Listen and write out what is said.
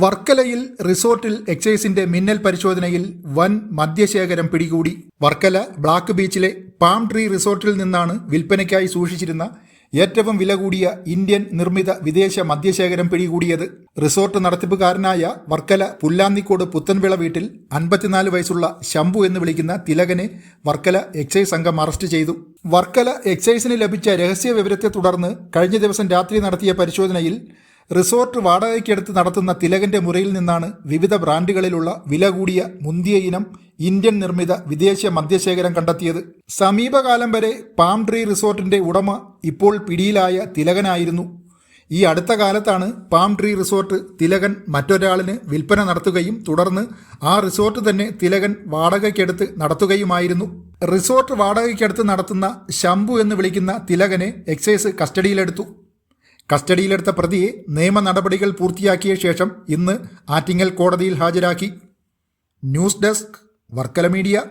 വർക്കലയിൽ റിസോർട്ടിൽ എക്സൈസിന്റെ മിന്നൽ പരിശോധനയിൽ വൻ മദ്യശേഖരം പിടികൂടി. വർക്കല ബ്ലാക്ക് ബീച്ചിലെ പാം ട്രീ റിസോർട്ടിൽ നിന്നാണ് വിൽപ്പനയ്ക്കായി സൂക്ഷിച്ചിരുന്ന ഏറ്റവും വില കൂടിയ ഇന്ത്യൻ നിർമ്മിത വിദേശ മദ്യശേഖരം പിടികൂടിയത്. റിസോർട്ട് നടത്തിപ്പുകാരനായ വർക്കല പുല്ലാന്നിക്കോട് പുത്തൻവിള വീട്ടിൽ അൻപത്തിനാല് വയസ്സുള്ള ശംഭു എന്ന് വിളിക്കുന്ന തിലകനെ വർക്കല എക്സൈസ് സംഘം അറസ്റ്റ് ചെയ്തു. വർക്കല എക്സൈസിന് ലഭിച്ച രഹസ്യ വിവരത്തെ തുടർന്ന് കഴിഞ്ഞ ദിവസം രാത്രി നടത്തിയ പരിശോധനയിൽ റിസോർട്ട് വാടകയ്ക്കെടുത്ത് നടത്തുന്ന തിലകന്റെ മുറിയിൽ നിന്നാണ് വിവിധ ബ്രാൻഡുകളിലുള്ള വില കൂടിയ മുന്തിയ ഇനം ഇന്ത്യൻ നിർമ്മിത വിദേശ മദ്യശേഖരം കണ്ടെത്തിയത്. സമീപകാലം വരെ പാം ട്രീ റിസോർട്ടിന്റെ ഉടമ ഇപ്പോൾ പിടിയിലായ തിലകനായിരുന്നു. ഈ അടുത്ത കാലത്താണ് പാം ട്രീ റിസോർട്ട് തിലകൻ മറ്റൊരാളിന് വിൽപ്പന നടത്തുകയും തുടർന്ന് ആ റിസോർട്ട് തന്നെ തിലകൻ വാടകയ്ക്കെടുത്ത് നടത്തുകയുമായിരുന്നു. റിസോർട്ട് വാടകയ്ക്കെടുത്ത് നടത്തുന്ന ശംഭു എന്ന് വിളിക്കുന്ന തിലകനെ എക്സൈസ് കസ്റ്റഡിയിലെടുത്തു. കസ്റ്റഡിയിലെടുത്ത പ്രതിയെ നിയമ നടപടികൾ പൂർത്തിയാക്കിയ ശേഷം ഇന്ന് ആറ്റിങ്ങൽ കോടതിയിൽ ഹാജരാക്കി. News desk Varkala media.